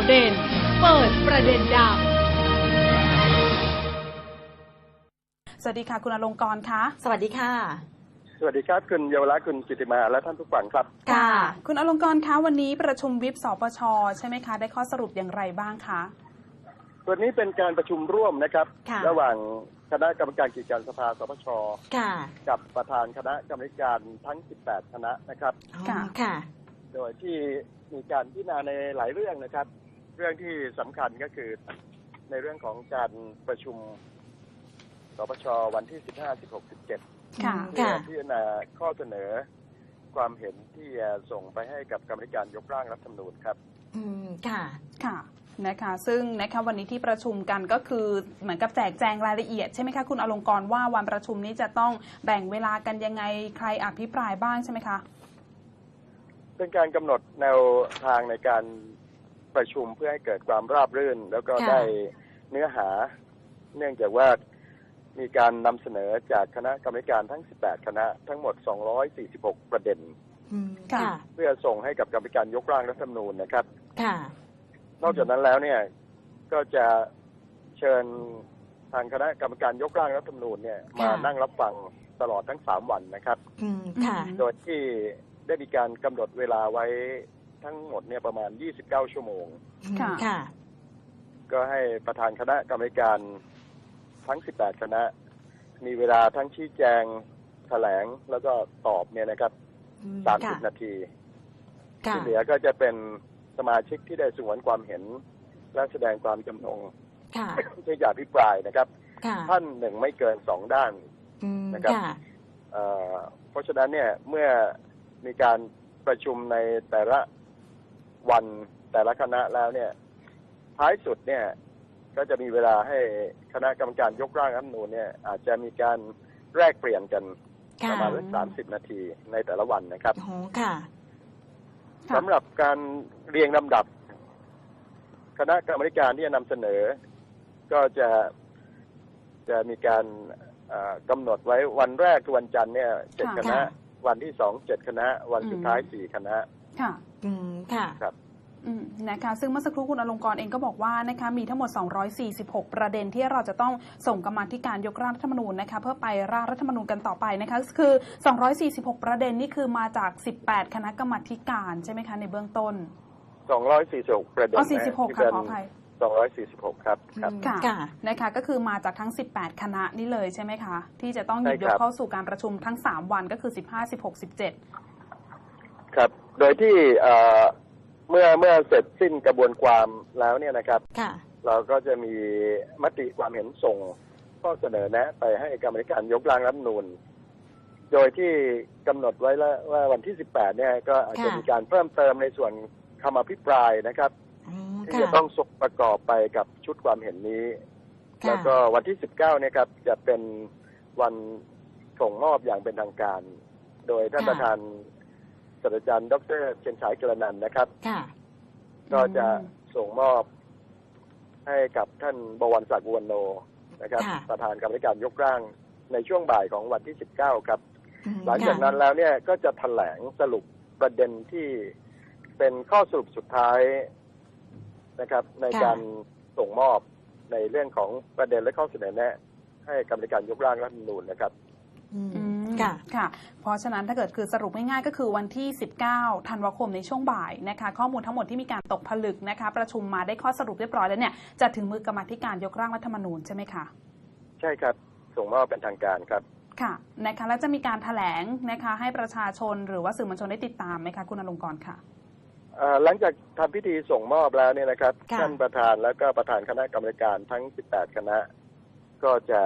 าวเด่น เปิดประเด็นดังสวัสดีค่ะ คุณอลงกรณ์คะสวัสดีค่ะ สวัสดีครับ คุณเยาวรักษณ์คุณจิติมา และท่านผู้ฟังครับ ค่ะ คุณอลงกรณ์คะวันนี้ประชุมวิปสปชใช่ไหมคะ ได้ข้อสรุปอย่างไรบ้างคะวันนี้เป็นการประชุมร่วมนะครับค่ะระหว่างคณะกรรมการกิจการสภาสปชค่ะกับประธานคณะกรรมการทั้ง 18 คณะนะครับอ๋อค่ะค่ะ โดยที่มีการพิจารณาในหลายเรื่องนะครับ เรื่องที่สำคัญก็คือในเรื่องของการประชุมสปชวันที่ 15 16 17ค่ะ เพื่อค่ะ พิจารณาข้อเสนอความเห็นที่จะส่งไปให้กับกรรมการยกร่างรัฐธรรมนูญครับ อืมค่ะ ค่ะนะคะซึ่งนะคะวันนี้ที่ประชุมกันก็คือเหมือนกับแจกแจงรายละเอียดใช่ไหมคะคุณอลงกรณ์ว่าวันประชุมนี้จะต้องแบ่งเวลากันยังไงใครอภิปรายบ้างใช่ไหมคะ เป็นการกำหนดแนวทางในการ ประชุมเพื่อให้เกิดความราบรื่น แล้วก็ค่ะได้เนื้อหา เนื่องจากว่ามีการนำเสนอจากคณะกรรมการทั้ง 18 คณะทั้งหมด 246 ประเด็นอืมค่ะค่ะเพื่อส่งให้กับกรรมการยกร่างรัฐธรรมนูญนะครับค่ะนอกจากนั้นแล้วเนี่ยก็จะเชิญทางคณะกรรมการยกร่างรัฐธรรมนูญเนี่ยมาค่ะนั่งรับฟังตลอดทั้ง3วันนะครับอืมค่ะอืมโดยที่ได้มีการกำหนดเวลาไว้ ทั้งหมดเนี่ยประมาณ 29 ชั่วโมง ค่ะค่ะ ก็ให้ประธานคณะกรรมการทั้ง 18 คณะ มีเวลาทั้งชี้แจงแถลงแล้วก็ตอบเนี่ยนะครับ อืมค่ะ30 นาที ค่ะ ที่เหลือก็จะเป็นสมาชิกที่ได้สงวนความเห็น และแสดงความจำนงค่ะ ที่จะอภิปรายนะครับ ค่ะท่านหนึ่งไม่เกินสองด้าน อืมนะครับ ค่ะ เอ่อเพราะฉะนั้นเนี่ยเมื่อมีการประชุมในแต่ละ วันแต่ละคณะแล้วเนี่ย ท้ายสุดเนี่ย ก็จะมีเวลาให้คณะกรรมการยกร่างรัฐธรรมนูญเนี่ย อาจจะมีการแลกเปลี่ยนกันปค่ะระมาณสามสิบนาทีในแต่ละวันนะครับโอ้โหค่ะค่ะสำหรับการเรียงลำดับ คณะกรรมการที่จะนำเสนอ ก็จะจะมีการเอ่อกำหนดไว้วันแรกคือวันจันทร์เนี่ยเจ็ดค่ะคณะ วันที่สองเจ็ดคณะ วันสุดท้ายอืมสี่คณะ ค่ะ อืมค่ะครับอืมนะคะซึ่งเมื่อสักครู่คุณอลงกรณ์เองก็บอกว่านะคะมีทั้งหมด 246 ประเด็นที่เราจะต้องส่งกรรมาธิการยกร่างรัฐธรรมนูญนะคะเพื่อไปร่างรัฐธรรมนูญกันต่อไปนะคะคือ 246 ประเด็นนี่คือมาจาก 18 คณะกรรมาธิการใช่ไหมคะในเบื้องต้นสองร้อยสี่สิบหกประเด็นอ๋อนะ46 ค่ะขออภัยสองร้อยสี่สิบหกครับครับอืมค่ะค่ะนะคะก็คือมาจากทั้ง 18 คณะนี่เลยใช่ไหมคะ ที่จะต้องหยิบใช่ยครักบเข้าสู่การประชุมทั้ง 3 วันก็คือ 15 16 17 ครับ โดยที่เอ่อเมื่อเมื่อเสร็จสิ้นกระบวนความแล้วเนี่ยนะครับค่ะเราก็จะมีมติความเห็นส่งข้อเสนอแนะ ไปให้กรรมการยกร่างรัฐธรรมนูญโดยที่กำหนดไว้แล้วว่าวันที่ 18 เนี่ยก็อาจจะค่ะมีการเพิ่มเติมในส่วนคำอภิปรายนะครับอืมที่ค่ะจะต้องส่งประกอบไปกับชุดความเห็นนี้ค่ะแล้วก็วันที่ 19 เนี่ยครับจะเป็นวันส่งมอบอย่างเป็นทางการ โดยท่านค่ะประธาน ศาสตราจารย์ดรเชนฉายกระนันท์นะครับ ค่ะ ก็จะส่งมอบให้กับท่านบวรศักดิ์อุวันโนนะครับ ค่ะ ประธานกรรมการยกร่างในช่วงบ่ายของวันที่ 19 ครับ อืมหลังจากค่ะนั้นแล้วเนี่ยก็จะแถลงสรุปประเด็นที่เป็นข้อสรุปสุดท้ายนะครับ ในค่ะการส่งมอบในเรื่องของประเด็นและข้อเสนอแนะ ให้กรรมการยกร่างรัฐธรรมนูญนะครับ อืมอืม ค่ะค่ะ เพราะฉะนั้นถ้าเกิดคือสรุปง่ายๆก็คือวันที่ 19 ธันวาคมในช่วงบ่ายนะคะ ข้อมูลทั้งหมดที่มีการตกผลึกนะคะ ประชุมมาได้ข้อสรุปเรียบร้อยแล้วเนี่ยจะถึงมือกรรมาธิการยกร่างรัฐธรรมนูญใช่ไหมคะใช่ครับส่งมอบเป็นทางการครับค่ะนะคะแล้วจะมีการแถลงนะคะให้ประชาชนหรือว่าสื่อมวลชนได้ติดตามไหมคะคุณอลงกรณ์ค่ะเอ่อหลังจากทำพิธีส่งมอบแล้วเนี่ยนะครับค่ะท่านประธานแล้วก็ประธานคณะกรรมการทั้ง 18 คณะ ก็จะ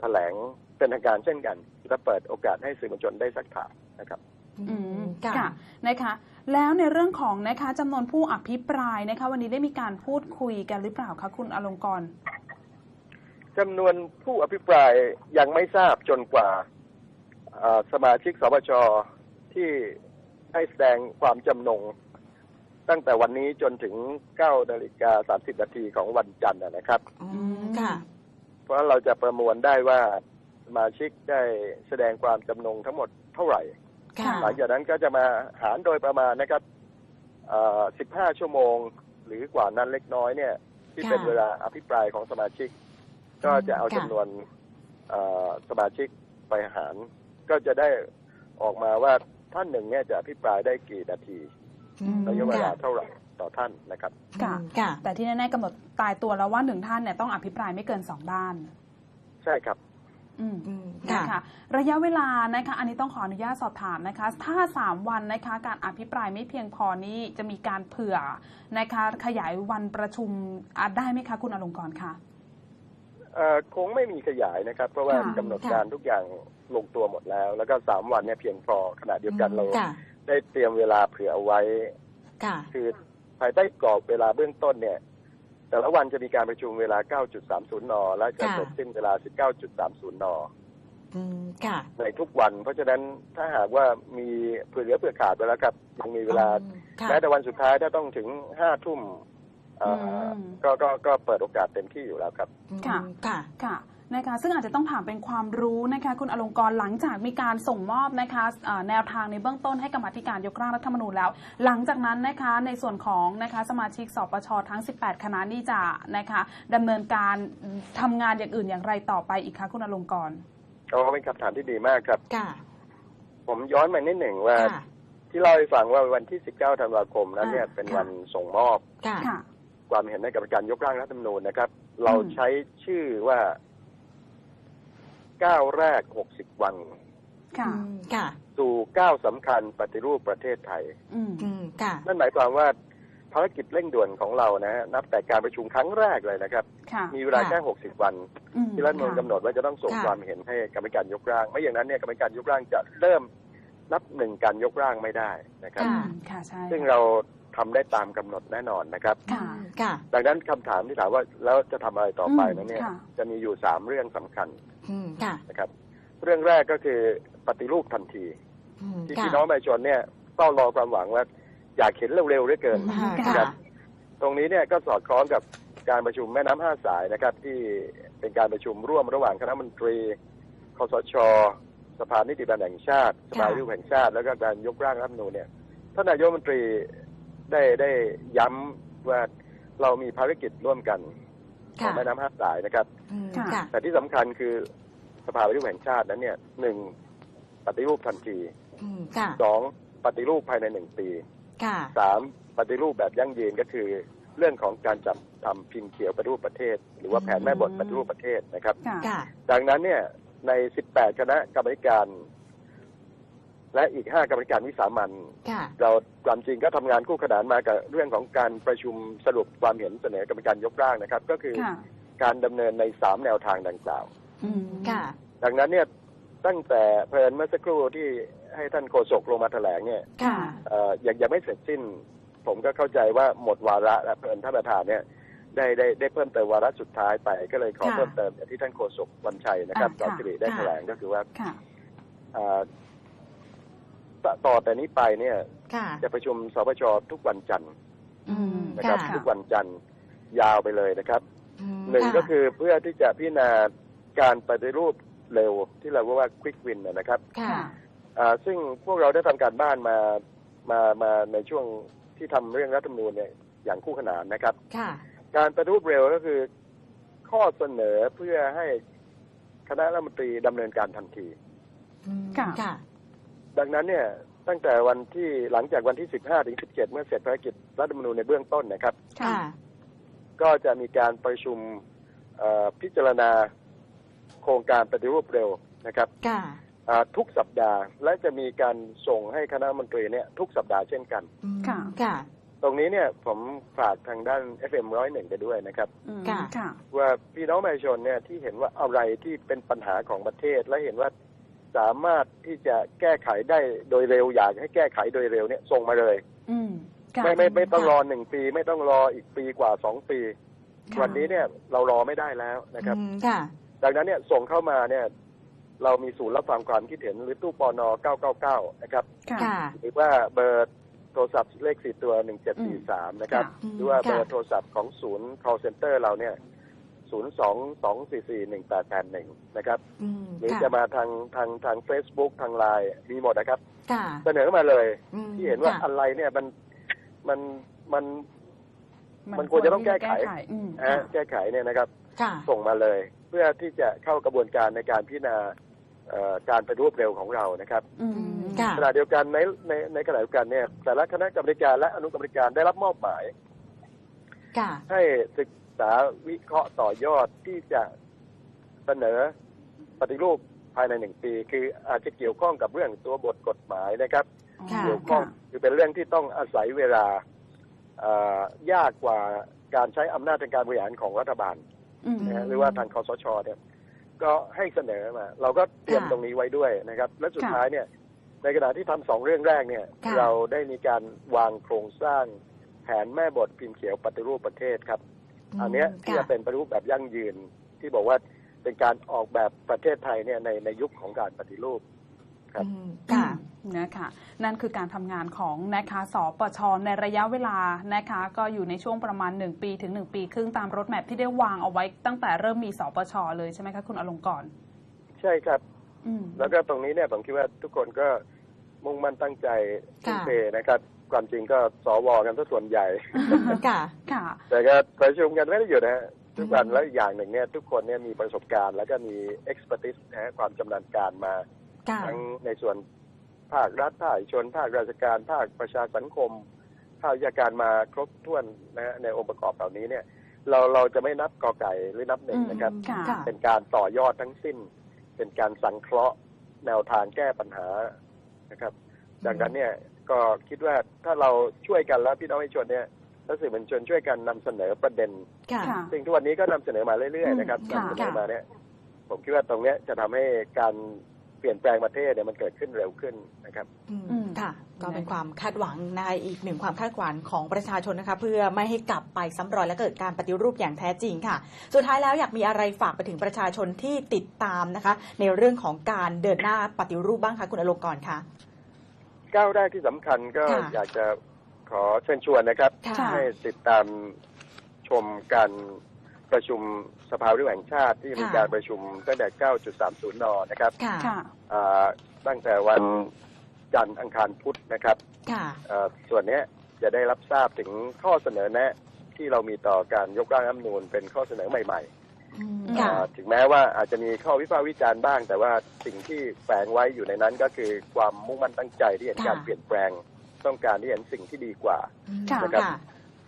แถลง เป็นทางการเช่นกันและเปิดโอกาสให้สื่อมวลชนได้สักถามนะครับอืมค่ะค่ะนะคะ แล้วในเรื่องของนะคะจำนวนผู้อภิปรายนะคะ วันนี้ได้มีการพูดคุยกันหรือเปล่าคะคุณอลงกรณ์จำนวนผู้อภิปรายยังไม่ทราบจนกว่าเอ่อสมาชิกสปชที่ให้แสดงความจำนง ตั้งแต่วันนี้จนถึง9นาฬิกา30นาทีของวันจันทร์นะครับอืมค่ะ เพราะเราจะประมวลได้ว่า สมาชิกได้แสดงความจำนงทั้งหมดเท่าไหร่ ค่ะ หลังจากนั้นก็จะมาหารโดยประมาณนะครับเอ่อ15 ชั่วโมง หรือกว่านั้นเล็กน้อยเนี่ย ที่ค่ะเป็นเวลาอภิปรายของสมาชิก ก็จะเอาค่ะ จำนวนเอ่อสมาชิกไปหาร ก็จะได้ออกมาว่าท่านหนึ่งเนี่ยจะอภิปรายได้กี่นาทีอืม ระยะเวลาค่ะ เท่าไหร่ต่อท่านนะครับ ค่ะ ค่ะ แต่ที่แน่ๆกำหนดตายตัวแล้วว่าหนึ่งท่านเนี่ยต้องอภิปรายไม่เกินสองด้าน ใช่ครับ อืมอืมนะค่ะคะระยะเวลานะคะ อันนี้ต้องขออนุญาตสอบถามนะคะ ถ้า 3 วันนะคะ การอภิปรายไม่เพียงพอนี้จะมีการเผื่อนะคะ ขยายวันประชุมอาจได้ไหมคะคุณอลงกรณ์คะเอ่อคงไม่มีขยายนะครับ เพราะว่าค่ะกำหนดการทุกอย่างลงตัวหมดแล้ว แล้วก็สามวันเนี่ยเพียงพอขณะเดียวกันเราค่ะได้เตรียมเวลาเผื่อเอาไว้ค่ะคือภายใต้กรอบเวลาเบื้องต้นเนี่ย แต่ละวันจะมีการประชุมเวลา 9.30 น และจะค่ะเสร็จสิ้นเวลา 19.30นอืมค่ะ ในทุกวัน เพราะฉะนั้นถ้าหากว่ามีเผื่อเหลือเผื่อขาดไปแล้วครับยังมีเวลาอืมค่ะแม้แต่วันสุดท้ายถ้าต้องถึงห้าทุ่มเอ่ออมก็ก็ก็เปิดโอกาสเต็มที่อยู่แล้วครับ ค่ะอืมค่ะค่ะ นะคะซึ่งอาจจะต้องถามเป็นความรู้นะคะคุณอลงกรณ์หลังจากมีการส่งมอบนะคะเอ่อแนวทางในเบื้องต้นให้กรรมาธิการยกร่างรัฐธรรมนูญแล้ว หลังจากนั้นนะคะในส่วนของนะคะสมาชิกสปชทั้ง 18 คณะนี่จะนะคะดำเนินการทำงานอย่างอื่นอย่างไรต่อไปอีกคะคุณอลงกรณ์ก็เป็นคำถามที่ดีมากครับค่ะผมย้อนมานิดหนึ่งว่าค่ะที่เล่าให้ฟังว่าวันที่ 19 ธันวาคมนั้นเนี่ยอ่าเป็นค่ะวันส่งมอบค่ะค่ะความเห็นในกรรมการยกร่างรัฐธรรมนูญนะครับ เราอืมใช้ชื่อว่า ก้าวแรก 60 วัน ค่ะอืมค่ะ สู่ก้าวสำคัญปฏิรูปประเทศไทย อืมอืมค่ะ นั่นหมายความว่าภารกิจเร่งด่วนของเรานะฮะนับแต่การประชุมครั้งแรกเลยนะครับ ค่ะ มีเวลาแค่ 60 วัน อืมที่รัฐธรรมนูญค่ะกำหนดว่าจะต้องส่งค่ะ ความเห็นให้กรรมการยกร่าง ไม่อย่างนั้นเนี่ยกรรมการยกร่างจะเริ่มนับหนึ่งการยกร่างไม่ได้นะครับ อืค่ะ มค่ะ ใช่ ซึ่งเราทำได้ตามกำหนดแน่นอนนะครับ ค่ะอืมค่ะ ดังนั้นคำถามที่ถามว่าแล้วจะทำอะไรต่อไปนั้นเนี่ย ค่ะ จะมีอยู่สามเรื่องสำคัญอืมค่ะ นะครับ เรื่องแรกก็คือปฏิรูปทันทีอืมที่ค่ะพี่น้องประชาชนเนี่ยเฝ้ารอความหวังว่า อยากเห็นเร็วๆเหลือเกินค่ะค่ะนะครับตรงนี้เนี่ยก็สอดคล้องกับการประชุมแม่น้ำห้าสายนะครับ ที่เป็นการประชุมร่วมระหว่างคณะมนตรีคสชสภานิติบัญญัติแห่งชาติสภาวิทยุแห่งชาติ แล้วก็การยกร่างรัฐธรรมนูญเนี่ยท่านนายกรัฐมนตรีได้ได้ย้ำว่าเรามีภารกิจร่วมกัน ของค่ะแม่น้ำห้าสายนะครับอืมค่ะค่ะ แต่ที่สำคัญคือสภาวิทยุแห่งชาตินั้นเนี่ยหนึ่งปฏิรูปทันทีอืมค่ะ สองปฏิรูปภายในหนึ่งปีค่ะ สามปฏิรูปแบบยั่งยืนก็คือ เรื่องของการจัดทำพิมพ์เขียวปฏิรูปประเทศ หรือว่าแผนแม่บทปฏิรูปประเทศนะครับ ค่ะ ค่ะ ดังนั้นเนี่ยใน 18 คณะกรรมการ และอีก 5 กรรมการวิสามันค่ะ เราความจริงก็ทำงานคู่ขนานมากับเรื่องของการประชุมสรุปความเห็นเสนอกรรมการยกร่างนะครับ ก็คือค่ะ การดำเนินใน 3 แนวทางดังกล่าว อืมค่ะ ดังนั้นเนี่ยตั้งแต่เพลินเมื่อสักครู่ที่ให้ท่านโฆษกลงมาแถลงเนี่ยค่ะ เอ่อยังยังไม่เสร็จสิ้น ผมก็เข้าใจว่าหมดวาระและเพลินท่านประธานเนี่ยได้ได้ได้เพิ่มเติมวาระสุดท้ายไป ก็เลยขอค่ะเพิ่มเติมอย่างที่ท่านโฆษกวันชัยนะครับอ่าตอนค่ะสิริได้ค่ะ แถลงก็คือว่า ค่ะ เอ่อ ต่อต่อแต่นี้ไปเนี่ยค่ะ จะประชุมสปชทุกวันจันทร์อืมนะครับ ค่ะ ทุกวันจันทร์ยาวไปเลยนะครับมหนึ่งะก็คือเพื่อที่จะพิจารณาการปฏิรูปเร็วที่เราเรียกว่า quick win นะครับ ค่ะ อ่าซึ่งพวกเราได้ทำการบ้านมามามาในช่วงที่ทำเรื่องรัฐธรรมนูญเนี่ยอย่างคู่ขนานนะครับ ค่ะ การปฏิรูปเร็วก็คือข้อเสนอเพื่อให้คณะรัฐมนตรีดำเนินการทันทีอืมค่ะ ค่ะ ดังนั้นเนี่ยตั้งแต่วันที่หลังจากวันที่ 15 ถึง 17 เมื่อเสร็จภารกิจรัฐธรรมนูญในเบื้องต้นนะครับค่ะก็จะมีการประชุมเอ่อพิจารณาโครงการปฏิรูปเร็วนะครับค่ะอ่าทุกสัปดาห์และจะมีการส่งให้คณะรัฐมนตรีเนี่ยทุกสัปดาห์เช่นกันอืมค่ะค่ะตรงนี้เนี่ยผมฝากทางด้าน FM ร้อยหนึ่งไปด้วยนะครับอืมค่ะค่ะว่าพี่น้องประชาชนเนี่ยที่เห็นว่าอะไรที่เป็นปัญหาของประเทศและเห็นว่า สามารถที่จะแก้ไขได้โดยเร็วอยากให้แก้ไขโดยเร็วเนี่ยส่งมาเลย อืมค่ะไม่ไม่ไม่ต้องค่ะรอหนึ่งปี ไม่ต้องรออีกปีกว่าสองปี ค่ะวันนี้เนี่ยเรารอไม่ได้แล้วนะครับ อืมค่ะ ดังนั้นเนี่ยส่งเข้ามาเนี่ย เรามีศูนย์รับฟังความคิดเห็นหรือตู้ปอน999 นะครับ ค่ะ ค่ะ หรือว่าเบอร์โทรศัพท์เลขสี่ตัว 1743 นะครับค่ะอืม หรือว่าเบอค่ะร์โทรศัพท์ของศูนย์ call center เราเนี่ย 022441881นะครับอืมหรือค่ะจะมาทางทางทาง Facebook ทางไลน์มีหมดนะครับค่ะเสนอมาเลยอืมที่เห็นว่าค่ะอะไรเนี่ยมันมันมัน มันควรจะต้องแก้ไขอืมนะฮะแก้ไขเนี่ยนะครับค่ะส่งมาเลย เพื่อที่จะเข้ากระบวนการในการพิจารณาเอ่อการปฏิรูปเร็วของเรานะครับอืมค่ะขณะเดียวกันในในในขณะเดียวกันเนี่ยแต่ละคณะกรรมการและอนุกรรมการได้รับมอบหมายค่ะให้ศึก ษาวิเคราะห์ต่อยอดที่จะเสนอปฏิรูปภายในหนึ่งปี คืออาจจะเกี่ยวข้องกับเรื่องตัวบทกฎหมายนะครับ ค่ะเกี่ยวข้องคือเป็นเรื่องที่ต้องอาศัยเวลาเอ่อยากกว่าการใช้อำนาจทางการบริหารของรัฐบาลอืม นะฮะหรือว่าทางคอสชเนี่ยก็ให้เสนอมา เราก็เตรียมค่ะตรงนี้ไว้ด้วยนะครับ และสุดค่ะท้ายเนี่ยในขณะที่ทำสองเรื่องแรกเนี่ย ค่ะ เราได้มีการวางโครงสร้างแผนแม่บทพิมพ์เขียวปฏิรูปประเทศครับ อันเนี้ยที่จะค่ะเป็นปฏิรูปแบบยั่งยืนที่บอกว่าเป็นการออกแบบประเทศไทยเนี่ยในในยุคของการปฏิรูปครับอืมค่ะนะคะนั่นคือการทำงานของนะคะสปชในระยะเวลานะคะก็อยู่ในช่วงประมาณ 1 ปีถึง 1 ปีครึ่งตามรถแมพที่ได้วางเอาไว้ตั้งแต่เริ่มมีสปชเลยใช่ไหมคะคุณอลงกรณ์ใช่ครับอืมแล้วก็ตรงนี้เนี่ยผมคิดว่าทุกคนก็มุ่งมั่นตั้งใจทุ่มค่ะเทนะครับ ความจริงก็สวกันซะส่วนใหญ่ ค่ะ ค่ะ แต่ก็ประชุมกันไม่ได้หยุดนะฮะทุกวันอืมแล้วอีกอย่างหนึ่งเนี่ยทุกคนเนี่ยมีประสบการณ์ แล้วก็มี expertise นะฮะความชำนาญการมา ค่ะ ทั้งในส่วนภาครัฐภาคเอกชน ภาคราชการ ภาคประชาสังคม ภาควิชาการมาครบถ้วนนะฮะในองค์ประกอบเหล่านี้เนี่ย เราเราจะไม่นับกอไก่หรือนับหนึ่งนะครับค่ะค่ะ เป็นการต่อยอดทั้งสิ้น เป็นการสังเคราะห์แนวทางแก้ปัญหานะครับ ดังนั้นเนี่ย ก็คิดว่าถ้าเราช่วยกันแล้วพี่น้องประชาชนเนี่ยและสื่อมวลชนช่วยกันนำเสนอประเด็นค่ะค่ะ ซึ่งทุกวันนี้ก็นำเสนอมาเรื่อยๆนะครับค่ะนำเสนอมาเนี่ยผมคิดว่าตรงเนี้ยจะทำให้การเปลี่ยนแปลงประเทศเนี่ยมันเกิดขึ้นเร็วขึ้นนะครับอืมอืมค่ะ ก็เป็นนะคะความคาดหวังนะคะอีกหนึ่งความคาดหวังของประชาชนนะคะ เพื่อไม่ให้กลับไปซ้ำรอยและเกิดการปฏิรูปอย่างแท้จริงค่ะ สุดท้ายแล้วอยากมีอะไรฝากไปถึงประชาชนที่ติดตามนะคะ ในเรื่องของการเดินหน้าปฏิรูปบ้างคะคุณอลงกรณ์คะ ก้าวแรกที่สำคัญก็ค่ะอยากจะขอเชิญชวนนะครับ ค่ะ ให้ติดตามชมการประชุมสภาวิทยาแห่งชาติที่มีค่ะ การประชุมตั้งแต่ 9.30 น นะครับค่ะ ค่ะ อ่าตั้งแต่วันจันทร์อังคารพุธนะครับค่ะ เอ่อส่วนเนี้ยจะได้รับทราบถึงข้อเสนอแนะที่เรามีต่อการยกร่างรัฐธรรมนูญเป็นข้อเสนอใหม่อืมๆค่ะอ่า ถึงแม้ว่าอาจจะมีข้อวิพากษ์วิจารณ์บ้าง แต่ว่าสิ่งที่แฝงไว้อยู่ในนั้นก็คือความมุ่งมั่นตั้งใจที่เห็นค่ะการเปลี่ยนแปลงต้องการที่เห็นสิ่งที่ดีกว่าค่ะนะครับค่ะ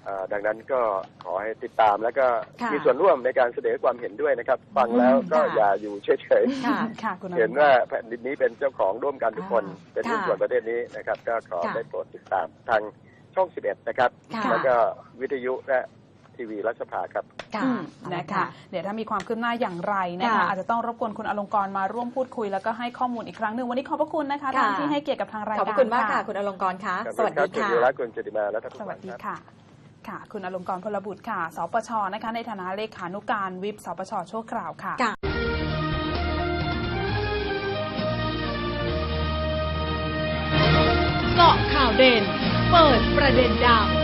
อ่าดังนั้นก็ขอให้ติดตามแล้วก็ค่ะมีส่วนร่วมในการเสนอความเห็นด้วยนะครับ ฟังแล้วก็ค่ะอย่าอยู่เฉยค่ะค่ะคุณอลงกรณ์ๆเห็นว่าแผ่นดินนี้เป็นเจ้าของร่วมกันทุกคนอ่าเป็นหุ้นค่ะส่วนประเทศนี้นะครับ ก็ขอค่ะได้โปรดติดตามทางช่อง 11 นะครับค่ะแล้วก็วิทยุและ ทีวีรัฐสภาครับ ค่ะอืมนะคะ เดี๋ยวถ้ามีความคืบหน้าอย่างไรนะคะ ค่ะอาจจะต้องรบกวนคุณอลงกรณ์มาร่วมพูดคุยแล้วก็ให้ข้อมูลอีกครั้งหนึ่งวันนี้ขอบพระคุณนะคะค่ะ ท่านที่ให้เกียรติกับทางรายขอบการ พระคุณมากค่ะคุณอลงกรณ์คะครับสวัสดีคุณค่ะธีระคุณจติมาและท่านผู้สฟัวัสงดีครับ ค่ะ ค่ะ คุณอลงกรณ์พลบุตรค่ะ สปช นะคะ ในฐานะเลขานุการวิปสปช ชั่วคราวค่ะ ค่ะเกาะข่าวเด่น เปิดประเด็นดัง